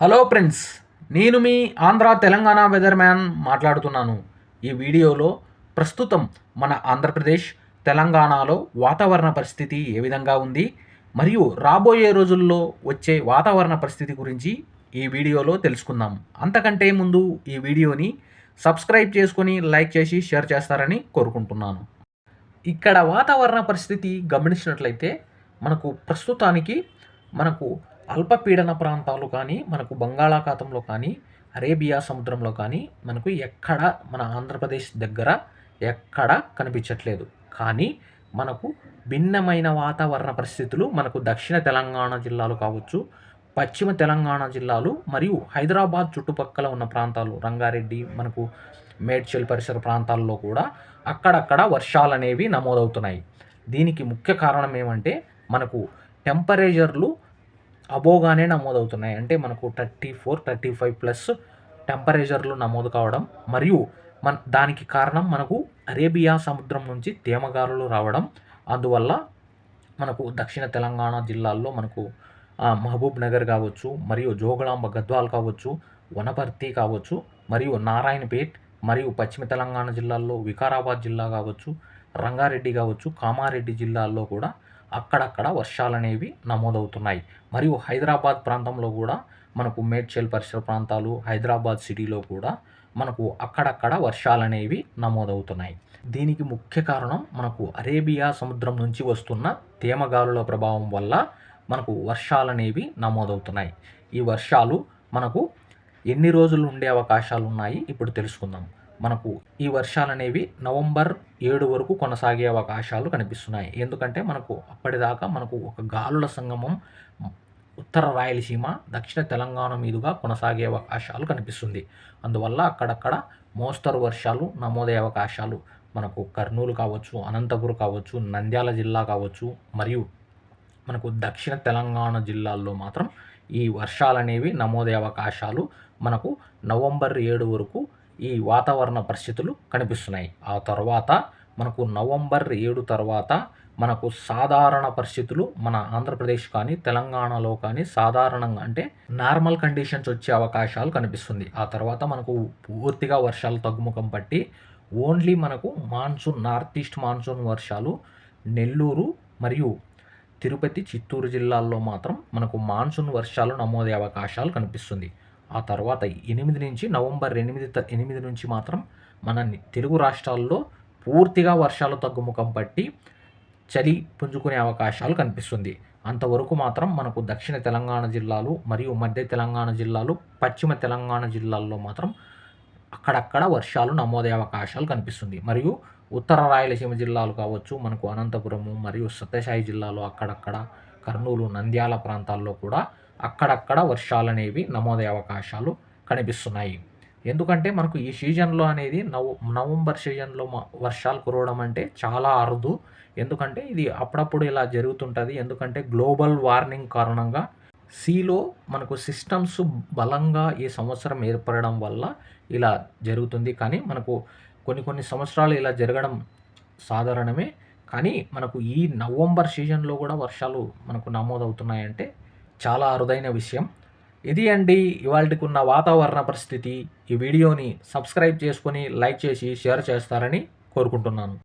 Hello friends నేను మీ Andhra Telangana weather man మాట్లాడుతున్నాను. ఈ వీడియోలో ప్రస్తుతం మన ఆంధ్రప్రదేశ్ తెలంగాణలో వాతావరణ పరిస్థితి ఏ విధంగా ఉంది మరియు రాబోయే రోజుల్లో వచ్చే వాతావరణ పరిస్థితి గురించి ఈ వీడియోలో తెలుసుకుందాం. అంతకంటే ముందు ఈ వీడియోని సబ్స్క్రైబ్ చేసుకొని లైక్ చేసి షేర్ చేస్తారని కోరుకుంటున్నాను. ఇక్కడ వాతావరణ పరిస్థితి గమనించినట్లయితే మనకు ప్రస్తుతానికి మనకు అల్పపీడన ప్రాంతాలు కానీ మనకు బంగాళాఖాతంలో కానీ అరేబియా సముద్రంలో కానీ మనకు ఎక్కడ మన ఆంధ్రప్రదేశ్ దగ్గర ఎక్కడ కనిపించట్లేదు. కానీ మనకు భిన్నమైన వాతావరణ పరిస్థితులు మనకు దక్షిణ తెలంగాణ జిల్లాలు కావచ్చు పశ్చిమ తెలంగాణ జిల్లాలు మరియు హైదరాబాద్ చుట్టుపక్కల ఉన్న ప్రాంతాలు రంగారెడ్డి మనకు మేడ్చల్ పరిసర ప్రాంతాల్లో కూడా అక్కడక్కడ వర్షాలు అనేవి నమోదవుతున్నాయి. దీనికి ముఖ్య కారణం ఏమంటే మనకు టెంపరేచర్లు అబోగానే నమోదవుతున్నాయి. అంటే మనకు thirty four thirty five plus టెంపరేచర్లు నమోదు కావడం మరియు మన దానికి కారణం మనకు అరేబియా సముద్రం నుంచి తేమగాలులు రావడం. అందువల్ల మనకు దక్షిణ తెలంగాణ జిల్లాల్లో మనకు మహబూబ్ నగర్ కావచ్చు మరియు జోగులాంబ గద్వాల్ కావచ్చు వనపర్తి కావచ్చు మరియు నారాయణపేట్ మరియు పశ్చిమ తెలంగాణ జిల్లాల్లో వికారాబాద్ జిల్లా కావచ్చు రంగారెడ్డి కావచ్చు కామారెడ్డి జిల్లాల్లో కూడా అక్కడక్కడ వర్షాలనేవి నమోదవుతున్నాయి. మరియు హైదరాబాద్ ప్రాంతంలో కూడా మనకు మేడ్చల్ పరిసర ప్రాంతాలు హైదరాబాద్ సిటీలో కూడా మనకు అక్కడక్కడ వర్షాలు అనేవి నమోదవుతున్నాయి. దీనికి ముఖ్య కారణం మనకు అరేబియా సముద్రం నుంచి వస్తున్న తేమగాలుల ప్రభావం వల్ల మనకు వర్షాలు అనేవి నమోదవుతున్నాయి. ఈ వర్షాలు మనకు ఎన్ని రోజులు ఉండే అవకాశాలు ఉన్నాయి ఇప్పుడు తెలుసుకుందాం. మనకు ఈ వర్షాలు అనేవి నవంబర్ ఏడు వరకు కొనసాగే అవకాశాలు కనిపిస్తున్నాయి. ఎందుకంటే మనకు అప్పటిదాకా మనకు ఒక గాలుల సంగమం ఉత్తర రాయలసీమ దక్షిణ తెలంగాణ మీదుగా కొనసాగే అవకాశాలు కనిపిస్తుంది. అందువల్ల అక్కడక్కడ మోస్తరు వర్షాలు నమోదయ్యే అవకాశాలు. మనకు కర్నూలు కావచ్చు అనంతపురం కావచ్చు నంద్యాల జిల్లా కావచ్చు మరియు మనకు దక్షిణ తెలంగాణ జిల్లాల్లో మాత్రం ఈ వర్షాలు అనేవి నమోదయ్యే అవకాశాలు మనకు నవంబర్ ఏడు వరకు ఈ వాతావరణ పరిస్థితులు కనిపిస్తున్నాయి. ఆ తర్వాత మనకు నవంబర్ ఏడు తర్వాత మనకు సాధారణ పరిస్థితులు మన ఆంధ్రప్రదేశ్ కానీ తెలంగాణలో కానీ సాధారణంగా అంటే నార్మల్ కండిషన్స్ వచ్చే అవకాశాలు కనిపిస్తుంది. ఆ తర్వాత మనకు పూర్తిగా వర్షాలు తగ్గుముఖం పట్టి ఓన్లీ మనకు మాన్సూన్ నార్త్ ఈస్ట్ మాన్సూన్ వర్షాలు నెల్లూరు మరియు తిరుపతి చిత్తూరు జిల్లాల్లో మాత్రం మనకు మాన్సూన్ వర్షాలు నమోదే అవకాశాలు కనిపిస్తుంది. ఆ తర్వాత ఎనిమిది నుంచి నవంబర్ ఎనిమిది త- ఎనిమిది నుంచి మాత్రం మన తెలుగు రాష్ట్రాల్లో పూర్తిగా వర్షాలు తగ్గుముఖం పట్టి చలి పుంజుకునే అవకాశాలు కనిపిస్తుంది. అంతవరకు మాత్రం మనకు దక్షిణ తెలంగాణ జిల్లాలు మరియు మధ్య తెలంగాణ జిల్లాలు పశ్చిమ తెలంగాణ జిల్లాల్లో మాత్రం అక్కడక్కడ వర్షాలు నమోదయ్యే అవకాశాలు కనిపిస్తుంది. మరియు ఉత్తర రాయలసీమ జిల్లాలు కావచ్చు మనకు అనంతపురము మరియు సత్యసాయి జిల్లాలో అక్కడక్కడ కర్నూలు నంద్యాల ప్రాంతాల్లో కూడా అక్కడక్కడ వర్షాలు అనేవి నమోదయ్యే అవకాశాలు కనిపిస్తున్నాయి. ఎందుకంటే మనకు ఈ సీజన్లో అనేది నవ నవంబర్ సీజన్లో వర్షాలు కురవడం అంటే చాలా అరుదు. ఎందుకంటే ఇది అప్పుడప్పుడు ఇలా జరుగుతుంటుంది. ఎందుకంటే గ్లోబల్ వార్మింగ్ కారణంగా సీలో మనకు సిస్టమ్స్ బలంగా ఈ సంవత్సరం ఏర్పడడం వల్ల ఇలా జరుగుతుంది. కానీ మనకు కొన్ని కొన్ని సంవత్సరాలు ఇలా జరగడం సాధారణమే. కానీ మనకు ఈ నవంబర్ సీజన్లో కూడా వర్షాలు మనకు నమోదవుతున్నాయంటే చాలా అరుదైన విషయం. ఇది అండి ఇవాళకు ఉన్న వాతావరణ పరిస్థితి. ఈ వీడియోని సబ్స్క్రైబ్ చేసుకొని లైక్ చేసి షేర్ చేస్తారని కోరుకుంటున్నాను.